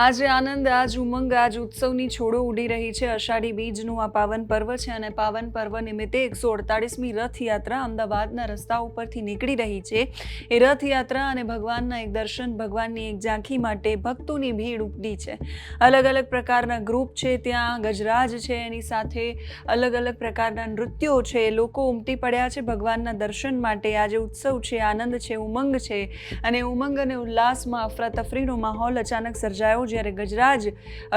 આજે આનંદ, આજ ઉમંગ, આજ ઉત્સવની છોડો ઉડી રહી છે. અષાઢી બીજનું આ પાવન પર્વ છે અને પાવન પર્વ નિમિત્તે એકસો અડતાળીસમી રથયાત્રા અમદાવાદના રસ્તા ઉપરથી નીકળી રહી છે. એ રથયાત્રા અને ભગવાનના એક દર્શન ભગવાનની એક ઝાંખી માટે ભક્તોની ભીડ ઉપડી છે. અલગ અલગ પ્રકારના ગ્રુપ છે ત્યાં, ગજરાજ છે એની સાથે, અલગ અલગ પ્રકારના નૃત્યો છે. લોકો ઉમટી પડ્યા છે ભગવાનના દર્શન માટે. આજે ઉત્સવ છે, આનંદ છે, ઉમંગ છે અને ઉમંગ અને ઉલ્લાસમાં અફરાતફરીનો માહોલ અચાનક સર્જાયો જ્યારે ગજરાજ,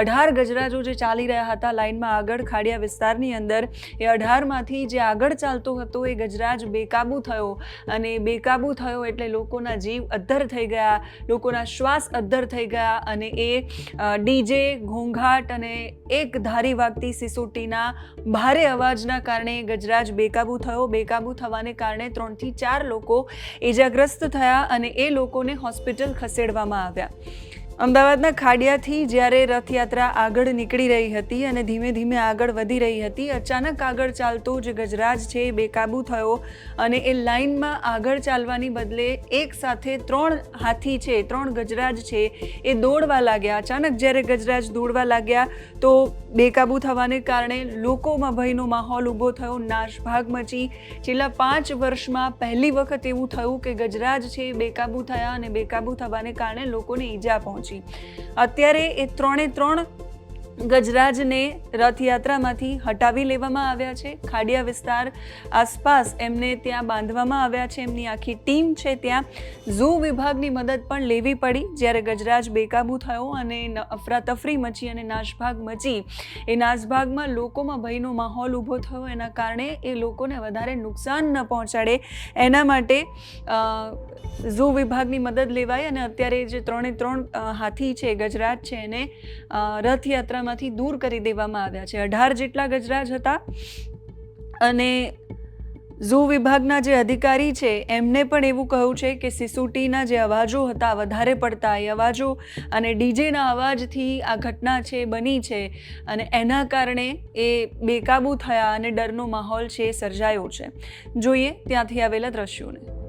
અઢાર ગજરાજો જે ચાલી રહ્યા હતા, લાઇનમાં આગળ ખાડિયા વિસ્તારની અંદર, એ અઢારમાંથી જે આગળ ચાલતો હતો, એ ગજરાજ બેકાબુ થયો. અને બેકાબુ થયો એટલે લોકોના જીવ અદ્ધર થઈ ગયા, લોકોના શ્વાસ અદ્ધર થઈ ગયા અને એ ડીજે ઘોંઘાટ અને એક ધારી વાગતી સિસોટીના ભારે અવાજના કારણે ગજરાજ બેકાબુ થયો. બેકાબુ થવાને કારણે ત્રણથી ચાર લોકો ઇજાગ્રસ્ત થયા અને એ લોકોને હોસ્પિટલ ખસેડવામાં આવ્યા. અમદાવાદના ખાડિયાથી જ્યારે રથયાત્રા આગળ નીકળી રહી હતી અને ધીમે ધીમે આગળ વધી રહી હતી, અચાનક આગળ ચાલતો જે ગજરાજ છે એ બેકાબુ થયો અને એ લાઇનમાં આગળ ચાલવાની બદલે એક સાથે ત્રણ હાથી છે, ત્રણ ગજરાજ છે એ દોડવા લાગ્યા. અચાનક જ્યારે ગજરાજ દોડવા લાગ્યા તો બેકાબુ થવાને કારણે લોકોમાં ભયનો માહોલ ઊભો થયો નાશભાગ મચી. છેલ્લા પાંચ વર્ષમાં પહેલી વખત એવું થયું કે ગજરાજ છે એ બેકાબુ થયા અને બેકાબૂ થવાને કારણે લોકોને ઈજા પહોંચી. અત્યારે એ ત્રણે ત્રણ ગજરાજને રથયાત્રામાંથી હટાવી લેવામાં આવ્યા છે. ખાડિયા વિસ્તાર આસપાસ એમને ત્યાં બાંધવામાં આવ્યા છે. એમની આખી ટીમ છે ત્યાં. ઝૂ વિભાગની મદદ પણ લેવી પડી. જ્યારે ગજરાજ બેકાબૂ થયો અને અફરાતફરી મચી અને નાશભાગ મચી. એ નાશભાગમાં લોકોમાં ભયનો માહોલ ઊભો થયો. એના કારણે એ લોકોને વધારે નુકસાન ન પહોંચાડે. એના માટે ઝૂ વિભાગની મદદ લેવાય અને અત્યારે જે ત્રણે ત્રણ હાથી છે ગજરાજ છે એને અ, રથયાત્રામાંથી દૂર કરી દેવામાં આવ્યા છે. અઢાર જેટલા ગજરાજ હતા અને ઝૂ વિભાગના જે અધિકારી છે, એમને પણ એવું કહ્યું છે કે સિસુટીના જે અવાજો હતા, વધારે પડતા એ અવાજો અને ડીજેના અવાજથી આ ઘટના છે, બની છે અને એના કારણે એ બેકાબૂ થયા અને ડરનો માહોલ છે, એ સર્જાયો છે. જોઈએ ત્યાંથી આવેલા દ્રશ્યોને.